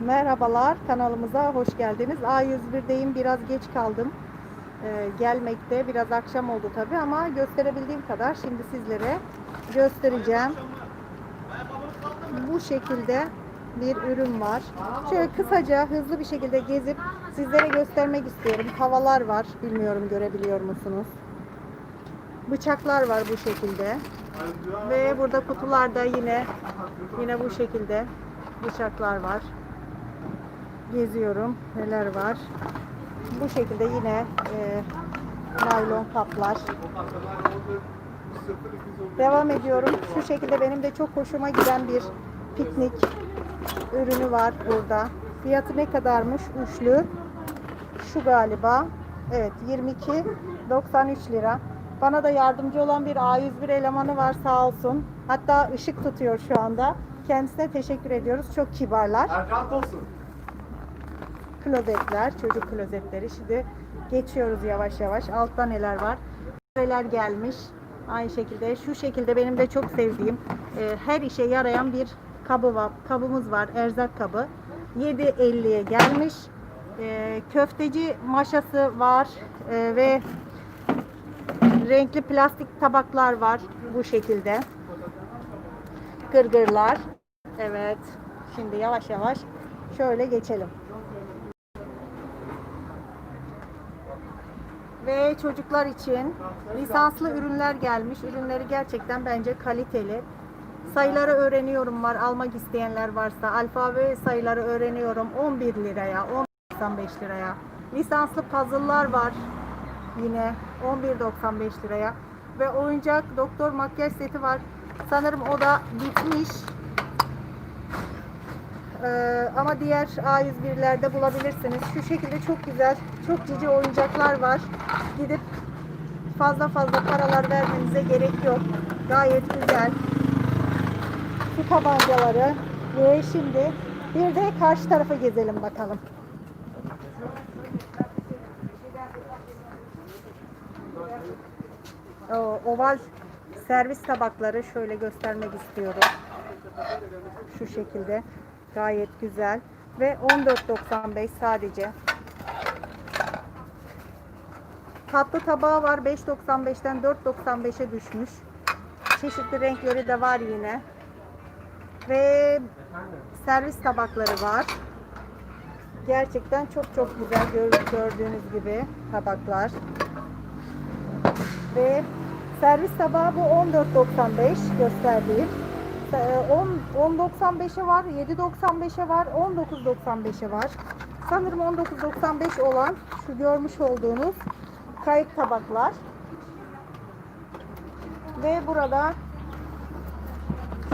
Merhabalar kanalımıza hoş geldiniz. A101'deyim biraz geç kaldım. Ee, gelmekte biraz akşam oldu tabi ama gösterebildiğim kadar şimdi sizlere göstereceğim. Bu şekilde bir ürün var. Şöyle kısaca hızlı bir şekilde gezip sizlere göstermek istiyorum. Havalar var. Bilmiyorum görebiliyor musunuz? Bıçaklar var bu şekilde. Ve burada kutularda yine yine bu şekilde bıçaklar var. Geziyorum. Neler var? Bu şekilde yine e, naylon kaplar. Devam ediyorum. Şu şekilde benim de çok hoşuma giden bir piknik ürünü var burada. Fiyatı ne kadarmış? Üçlü. Şu galiba. Evet 22.93 lira. Bana da yardımcı olan bir A101 elemanı var sağ olsun. Hatta ışık tutuyor şu anda. Kendisine teşekkür ediyoruz. Çok kibarlar. Erkan olsun. Klozetler, çocuk klozetleri. Şimdi geçiyoruz yavaş yavaş. Altta neler var? Neler gelmiş. Aynı şekilde şu şekilde benim de çok sevdiğim e, her işe yarayan bir kabı var. Kabımız var. Erzak kabı. 7.50'ye gelmiş. E, köfteci maşası var E, ve renkli plastik tabaklar var bu şekilde. Gırgırlar. Evet. Şimdi yavaş yavaş şöyle geçelim. Ve çocuklar için lisanslı ürünler gelmiş. Ürünleri gerçekten bence kaliteli. Sayıları öğreniyorum var. Almak isteyenler varsa alfabe sayıları öğreniyorum 11 liraya, 10.95 liraya. Lisanslı puzzle'lar var. Yine 11.95 liraya. Ve oyuncak doktor makyaj seti var. Sanırım o da bitmiş. Ee, ama diğer A101'lerde bulabilirsiniz. Şu şekilde çok güzel, çok cici oyuncaklar var. Gidip fazla fazla paralar vermenize gerek yok. Gayet güzel. Su tabancaları ve şimdi bir de karşı tarafa gezelim bakalım. O, oval servis tabakları şöyle göstermek istiyorum. Şu şekilde gayet güzel ve 14.95 sadece. Tatlı tabağı var 5.95'ten 4.95'e düşmüş. Çeşitli renkleri de var yine. Ve servis tabakları var. Gerçekten çok çok güzel gör- gördüğünüz gibi tabaklar. Ve servis tabağı bu 14.95 gösterdiğim. Ee, 10 10.95'e var, 7.95'e var, 19.95'e var. Sanırım 19.95 olan şu görmüş olduğunuz kayık tabaklar. Ve burada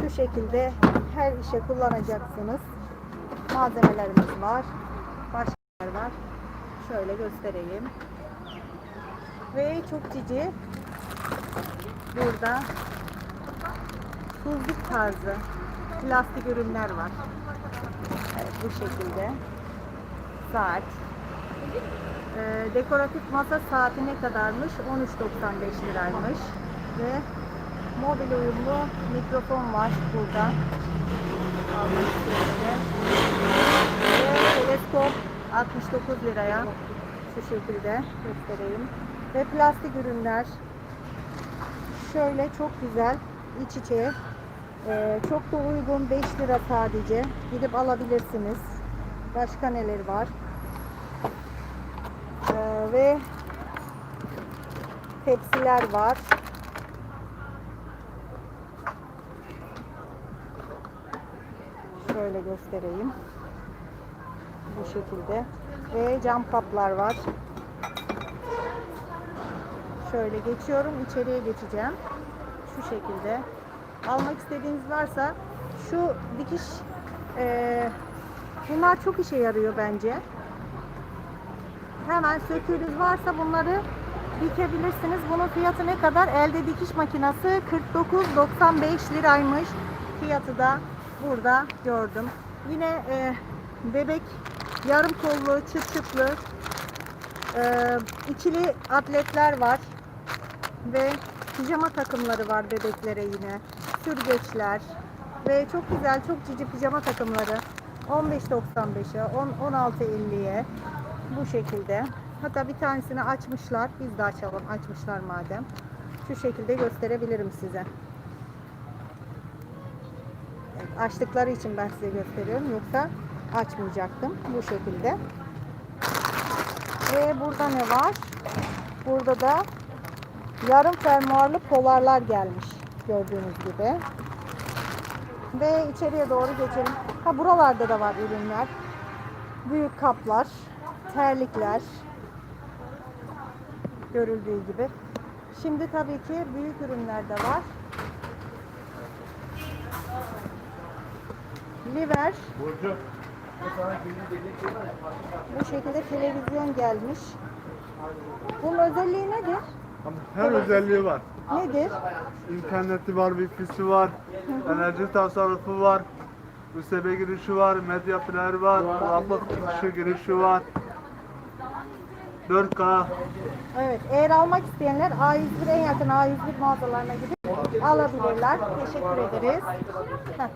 şu şekilde her işe kullanacaksınız. Malzemelerimiz var. Başka var. Şöyle göstereyim. Ve çok cici burada tuzluk tarzı plastik ürünler var. Evet bu şekilde. Saat. Ee, dekoratif masa saati ne kadarmış? 13.95 liraymış. Ve mobil uyumlu mikrofon var burada. Ve teleskop 69 liraya. Şu şekilde göstereyim. Ve plastik ürünler. Şöyle çok güzel iç içe. Ee, çok da uygun 5 lira sadece. Gidip alabilirsiniz. Başka neler var? Ee, ve tepsiler var. Şöyle göstereyim. Bu şekilde. Ve cam kaplar var. Şöyle geçiyorum. içeriye geçeceğim. Şu şekilde. Almak istediğiniz varsa şu dikiş eee, bunlar çok işe yarıyor bence. Hemen söküğünüz varsa bunları dikebilirsiniz. Bunun fiyatı ne kadar? Elde dikiş makinesi 49.95 liraymış. Fiyatı da burada gördüm. Yine e, bebek yarım kollu, çıt çıtlı e, ikili atletler var. Ve pijama takımları var bebeklere yine. Sürgeçler ve çok güzel, çok cici pijama takımları. 15.95'e, 10 16.50'ye bu şekilde. Hatta bir tanesini açmışlar. Biz de açalım. Açmışlar madem. Şu şekilde gösterebilirim size. Evet, açtıkları için ben size gösteriyorum. Yoksa açmayacaktım. Bu şekilde. Ve burada ne var? Burada da yarım fermuarlı polarlar gelmiş. Gördüğünüz gibi. Ve içeriye doğru geçelim. Ha buralarda da var ürünler. Büyük kaplar, terlikler. Görüldüğü gibi. Şimdi tabii ki büyük ürünler de var. Liver. Bu şekilde televizyon gelmiş. Bunun özelliği nedir? Her özelliği var. Nedir? İnterneti var, wifi'si var, enerji tasarrufu var, USB girişi var, medya player var, kulaklık girişi girişi var. 4K Evet, eğer almak isteyenler A101 en yakın A101 mağazalarına gidip alabilirler. Teşekkür ederiz. Heh,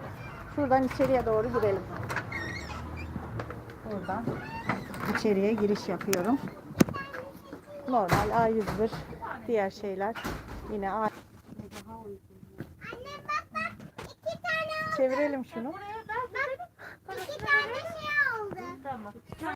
Şuradan içeriye doğru girelim. Buradan içeriye giriş yapıyorum. Normal A101 diğer şeyler yine A. Anne bak bak iki tane Çevirelim şunu. bak iki tane şey oldu.